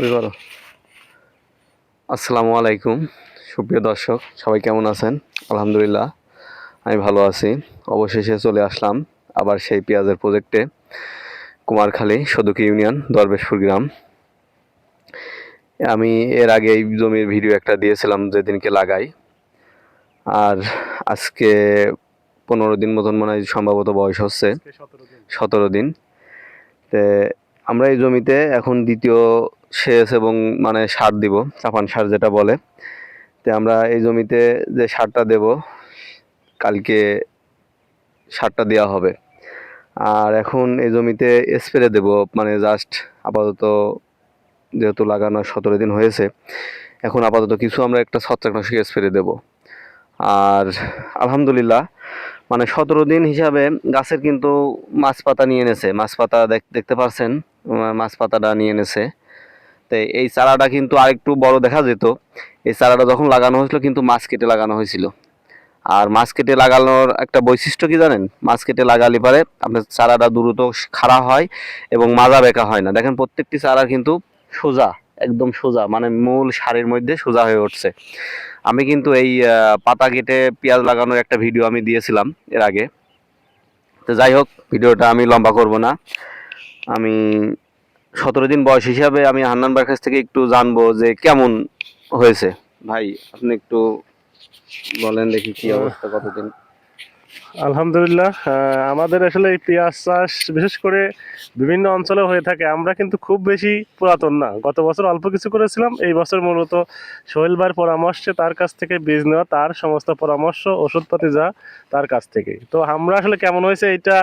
ওই করো আসসালামু আলাইকুম সুপ্রিয় দর্শক সবাই কেমন আছেন? আলহামদুলিল্লাহ আমি ভালো আছি। অবশেষে চলে আসলাম আবার সেই পেঁয়াজের প্রজেক্টে কুমারখালী সদুকি ইউনিয়ন দরবেশপুর গ্রাম। আমি এর আগে এই জমির ভিডিও একটা দিয়েছিলাম যেদিনকে লাগাই। আর আজকে পনেরো দিন মতন মনে হয় সম্ভবত বয়স হচ্ছে। সতেরো দিন। তে আমরা এই জমিতে এখন দ্বিতীয় সেচ এবং মানে সার দিব, চাপান সার যেটা বলে। তে আমরা এই জমিতে যে সারটা দেব, কালকে সারটা দেওয়া হবে। আর এখন এই জমিতে স্প্রে দেব মানে জাস্ট আপাতত যেহেতু লাগানো সতেরো দিন হয়েছে, এখন আপাতত কিছু আমরা একটা ছত্রাকনাশক স্প্রে দেব। আর আলহামদুলিল্লাহ মানে সতেরো দিন হিসাবে গাছের কিন্তু মাছ পাতা নিয়ে এনেছে। মাছ পাতা দেখ- দেখতে পারছেন? মাছ পাতাটা নিয়ে এনেছে। তো এই চারাটা কিন্তু আরেকটু বড় দেখা যেত। এই চারাটা যখন লাগানো হয়েছিল কিন্তু মাছ কেটে লাগানো হয়েছিল। আর মাছ কেটে লাগানোর একটা বৈশিষ্ট্য কি জানেন? মাছ কেটে লাগালে পারে আপনার চারাটা দ্রুত খাড়া হয় এবং মাজা বেঁকা হয় না। দেখেন প্রত্যেকটি চারা কিন্তু সোজা, একদম সোজা মানে মূল সারের মধ্যে সোজা হয়ে উঠছে। আমি কিন্তু এই পাতা কেটে পেঁয়াজ লাগানোর একটা ভিডিও আমি দিয়েছিলাম এর আগে। তো যাই হোক, ভিডিওটা আমি লম্বা করব না। আমি সতেরো দিন বয়স হিসাবে আমি হান্নান ভাইয়ের কাছ থেকে একটু জানব যে কেমন হয়েছে। ভাই, আপনি একটু বলেন দেখি কি অবস্থা কতদিন? আলহামদুলিল্লাহ আমাদের আসলে এই পেঁয়াজ চাষ বিশেষ করে বিভিন্ন অঞ্চলে হয়ে থাকে। আমরা কিন্তু খুব বেশি পুরাতন না। গত বছর অল্প কিছু করেছিলাম, এই বছর মূলত সোহেল ভাইয়ের পরামর্শে তার কাছ থেকে বীজ নেওয়া, তার সমস্ত পরামর্শ, ওষুধপাতি যা তার কাছ থেকে। তো আমরা আসলে কেমন হয়েছে, এটা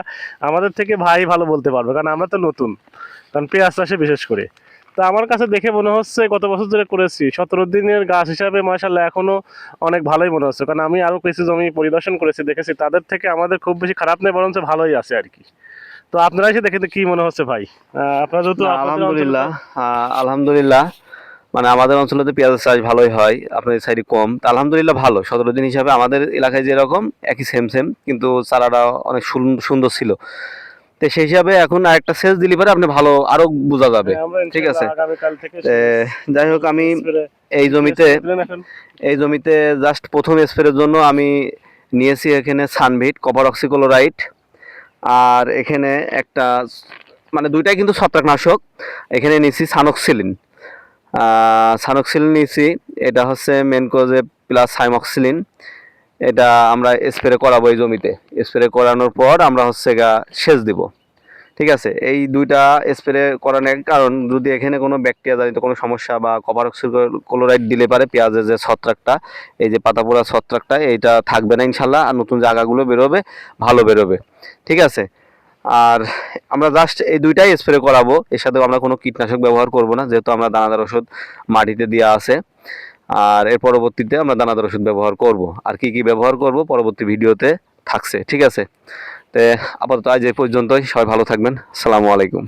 আমাদের থেকে ভাই ভালো বলতে পারবে, কারণ আমরা তো নতুন। কারণ পেঁয়াজ চাষে বিশেষ করে। তো আমার কাছে দেখে মনে হচ্ছে গত বছর ধরে করেছি। সতেরো দিনের গাছ হিসাবে মাসাল্লাহ এখনও অনেক ভালোই মনে হচ্ছে। কারণ আমি আরও কিছু জমি পরিদর্শন করেছি দেখেছি তাদের থেকে আমাদের খুব বেশি খারাপ নেই বরঞ্চ ভালোই আছে আর কি। তো আপনারা এসে দেখে কি মনে হচ্ছে ভাই? আপনারা যেহেতু আলহামদুলিল্লাহ আহ, আলহামদুলিল্লাহ। মানে আমাদের অঞ্চলে তো পেঁয়াজের চাষ ভালোই হয় আপনাদের সাইডে কম। তা আলহামদুলিল্লাহ ভালো সতেরো দিন হিসাবে আমাদের এলাকায় যেরকম একই সেম সেম কিন্তু চারাটা অনেক সুন- সুন্দর ছিল। তো সেই হিসাবে এখন আরেকটা সেচ দিলে পরে আপনি ভালো আরও বোঝা যাবে। হ্যাঁ, ঠিক আছে। যাই হোক আমি এই জমিতে? এই জমিতে জাস্ট প্রথম স্প্রের জন্য আমি নিয়েছি এখানে সানভিট কপার অক্সিক্লোরাইড আর এখানে একটা মানে দুইটাই কিন্তু ছত্রাকনাশক। এখানে নিয়েছি সানক্সিলিন। সানক্সিলিন নিয়েছি। এটা হচ্ছে মেনকোজে প্লাস সাইমক্সিলিন। এটা আমরা স্প্রে করাবো এই জমিতে। স্প্রে করানোর পর আমরা হচ্ছে গা সেচ দিব। ঠিক আছে? এই দুইটা স্প্রে করানোর কারণ, যদি এখানে কোনো ব্যাকটেরিয়া জনিত কোনো সমস্যা বা কপার ক্লোরাইড দিলে পারে, পেঁয়াজের যে ছত্রাকটা, এই যে পাতা পোড়া ছত্রাকটা, এইটা থাকবে না ইনশাল্লাহ, আর নতুন জায়গাগুলো বেরোবে, ভালো বেরোবে। ঠিক আছে? আর আমরা জাস্ট এই দুইটাই স্প্রে করাবো। এর সাথে আমরা কোনো কীটনাশক ব্যবহার করব না, যেহেতু আমরা দানাদার ওষুধ মাটিতে দেওয়া আছে। আর এর পরবর্তীতে আমরা দানাদার ওষুধ ব্যবহার করব। আর কি কি ব্যবহার করব পরবর্তী ভিডিওতে থাকছে, ঠিক আছে? তো আপাতত আজ এই পর্যন্তই, সবাই ভালো থাকবেন। সালামু আলাইকুম।